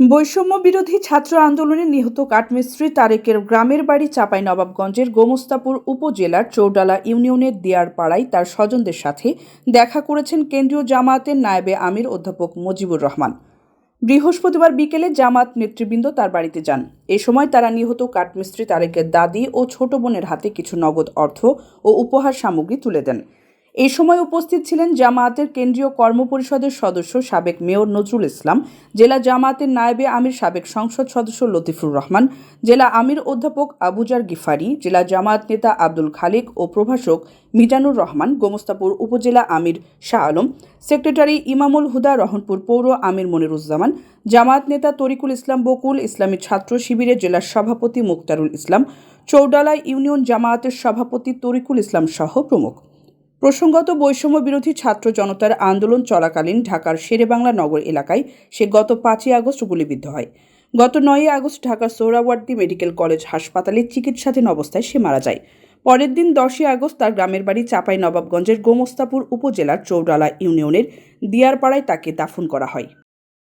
বৈষম্য বিরোধী ছাত্র আন্দোলনে নিহত কাঠমিস্ত্রি তারেকের গ্রামের বাড়ি চাপাই নবাবগঞ্জের গোমস্তাপুর উপজেলার চৌডালা ইউনিয়নের দিয়ারপাড়ায় তার স্বজনদের সাথে দেখা করেছেন কেন্দ্রীয় জামায়াতের নায়েবে আমির অধ্যাপক মুজিবুর রহমান। বৃহস্পতিবার বিকেলে জামাত নেতৃবৃন্দ তার বাড়িতে যান। এ সময় তারা নিহত কাঠমিস্ত্রি তারেকের দাদি ও ছোট বোনের হাতে কিছু নগদ অর্থ ও উপহার সামগ্রী তুলে দেন। এই সময় উপস্থিত ছিলেন জামায়াতের কেন্দ্রীয় কর্মপরিষদের সদস্য সাবেক মেয়র নজরুল ইসলাম, জেলা জামায়াতের নায়েবে আমির সাবেক সংসদ সদস্য লতিফুর রহমান, জেলা আমির অধ্যাপক আবুজার গিফারি, জেলা জামায়াত নেতা আব্দুল খালিক ও প্রভাষক মিজানুর রহমান, গোমস্তাপুর উপজেলা আমির শাহ আলম, সেক্রেটারি ইমামুল হুদা রহনপুর পৌর আমির মনিরুজ্জামান, জামায়াত নেতা তরিকুল ইসলাম বকুল, ইসলামী ছাত্র শিবিরের জেলার সভাপতি মুক্তারুল ইসলাম, চৌডালা ইউনিয়ন জামায়াতের সভাপতি তরিকুল ইসলাম সহ প্রমুখ। প্রসঙ্গত বৈষম্য বিরোধী ছাত্র জনতার আন্দোলন চলাকালীন ঢাকার শেরেবাংলা নগর এলাকায় সে গত পাঁচই আগস্ট গুলিবিদ্ধ হয়। গত নয়ই আগস্ট ঢাকার সোহরাওয়ার্দী মেডিকেল কলেজ হাসপাতালে চিকিৎসাধীন অবস্থায় সে মারা যায়। পরের দিন দশই আগস্ট তার গ্রামের বাড়ি চাপাই নবাবগঞ্জের গোমস্তাপুর উপজেলার চৌডালা ইউনিয়নের দিয়ারপাড়ায় তাকে দাফন করা হয়।